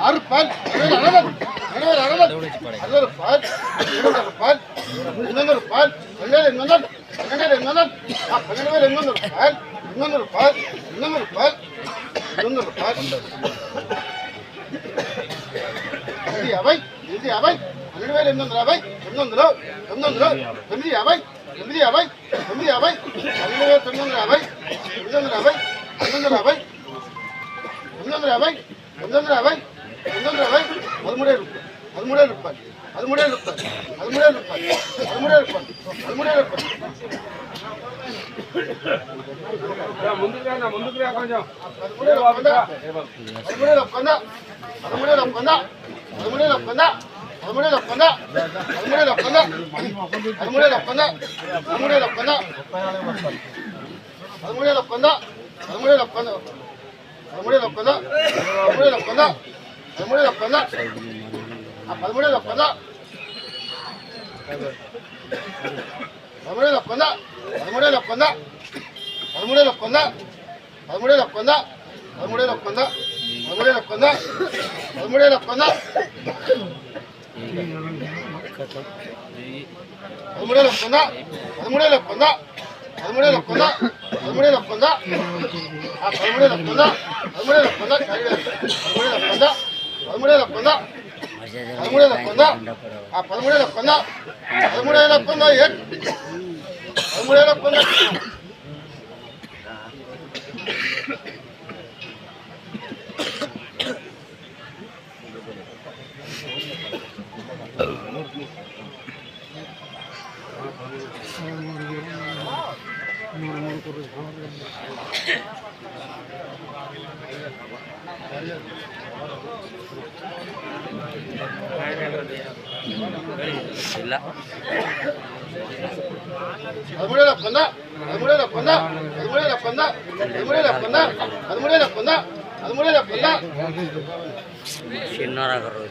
அறுப்பால் அறுபது பால் இருபது பால் இன்னொரு பால் பன்னெண்டு இன்னொன்று பன்னெண்டு இன்னொன்று பன்னெண்டு பேர் இன்னொன்று பால் இன்னொரு பால் இன்னொரு பால் இன்னொரு பால் ఎనిమిది యాభై ఎనిమిది యాభై పన్నెండు వేల ఎనిమిది వందల యాభై తొమ్మిది వందలు తొమ్మిది వందలు తొమ్మిది యాభై ఎనిమిది యాభై తొమ్మిది యాభై పన్నెండు వేల తొమ్మిది వందల యాభై తొమ్మిది వందల యాభై తొమ్మిది వందల యాభై వందల యాభై పంతొమ్మిది యాభై పంతొమ్మిది యాభై పదమూడే రూపాయలు పదమూడే రూపాయలు పదమూడే రూపాయలు పదమూడే రూపాయలు పదమూడే రూపాయలు పదమూడే రూపాయలు పదమూడే రూపాయలు పదమూడే రూపాయలు పదమూడే రూపాయలు పదమూడే లొక్కందా పదమూడే లొక్కందా పదమూడే లొక్కందా పదమూడే లొక్కందా పదమూడే లొక్కందా పదమూడే పదమూడేళ్ళు ఒప్పంద పదమూడేళ్ళు ఒప్పంద పదమూడేళ్ళు ఒప్పంద పదమూడేళ్ళు ఒప్పంద ఆ పదమూడేళ్ళు ఒప్పంద పదమూడేళ్ళు ఒప్పంద పదమూడేళ్ళు ఒప్పంద పదమూడేళ్ళు ఒప్పంద పదమూడేళ్ళు ఒప్పంద పదమూడేళ్ళు ఒప్పంద పదమూడేళ్ళు ఒప్పంద పదమూడేళ్ళు ఒప్పంద పదమూడేళ్ళు ఒప్పంద పదమూడేళ్ళు ఒప్పంద పదమూడేళ్ళు ఒప్పంద పదమూడే తప్పందా పదమూడే తప్పందా పదమూడే తప్పందా పదమూడే తప్పందా పదమూడే తప్పందా ఆ పదమూడే తప్పందా పదమూడే తప్పందా ఏ. పదమూడే తప్పందా ಇಲ್ಲ చిన్నరాగరు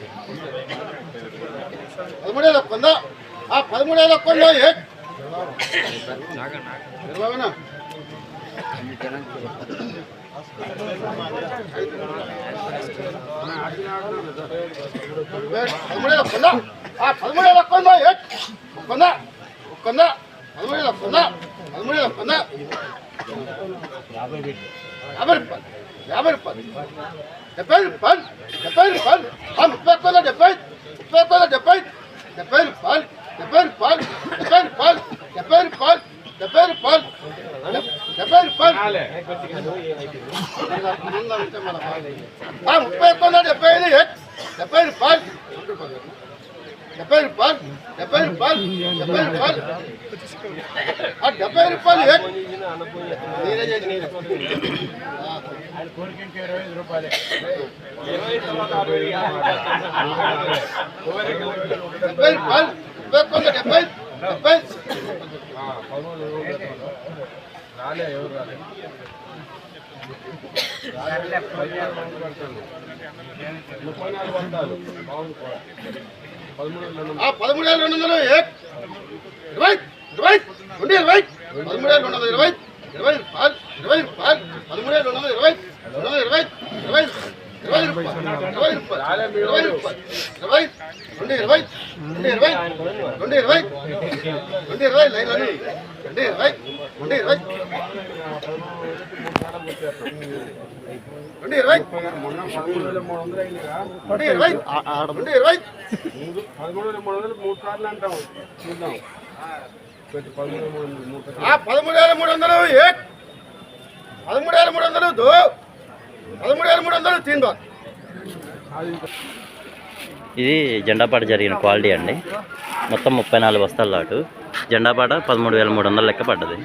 పదమూడేళ్ళ కొందా ఆ పదమూడేళ్ళ కొందా ఏ బాబనా పదమూడేళ్ళ కొందా ఆ పదమూడు వేల ఒక్కందా ఒక్కందా ఒక్కందా పదమూడు వేల ఒక్కందా పదమూడు వేల ఒక్కందా యాభై రూపాయలు యాభై రూపాయలు. డెబ్బై రూపాయలు డెబ్బై రూపాయలు. ముప్పై ఒక్కదా డెబ్బై ముప్పై ఒక్కదా డెబ్బై డెబ్బై రూపాయలు డెబ్బై రూపాయలు డెబ్బై రూపాయలు డెబ్బై రూపాయలు డెబ్బై రూపాయలు డెబ్బై రూపాయలు. ముప్పై ఒక్కదా డెబ్బై ఐదు డెబ్బై రూపాయలు. డెబ్బై రూపాయలు డెబ్బై రూపాయలు డెబ్బై రూపాయలు ఆ డెబ్బై రూపాయలు డెబ్బై రూపాయలు డెబ్బై ఒక్క డెబ్బై డెబ్బై రాలే ఎవరు రాలే ముప్పై నాలుగు వందలు బాగుంది కూడా. పదమూడు వందలు ఆ పదమూడు వేల రెండు వందలు ఏ? ఇరవై ఇరవై రెండు ఇరవై పదమూడు వేల రెండు వందల ఇరవై ఇరవై రూపాయలు ఇరవై రూపాయలు పదమూడు వేల రెండు వందల ఇరవై రెండు వందల ఇరవై ఇరవై ఇరవై ఇరవై ఇరవై ఇరవై రెండు ఇరవై రెండు ఇరవై రెండు ఇరవై రెండు ఇరవై రెండు ఇరవై రెండు ఇరవై రెండు ఇరవై మూడు రెండు ఇరవై రెండు ఇరవై పదమూడు మూడు వందలు మూడు సార్లు అంటాం చూద్దాం పదమూడు వేల మూడు వందలు పదమూడు వేల మూడు వందలు ఏ పదమూడు వేల మూడు వందలు దో! పదమూడు వేల మూడు వందలు తీన్ బార్ ఇది జెండాపాట జరిగిన క్వాలిటీ అండి. మొత్తం ముప్పై నాలుగు బస్తాల లాటు జెండాపాట పదమూడు వేల మూడు వందలు లెక్క పడ్డది.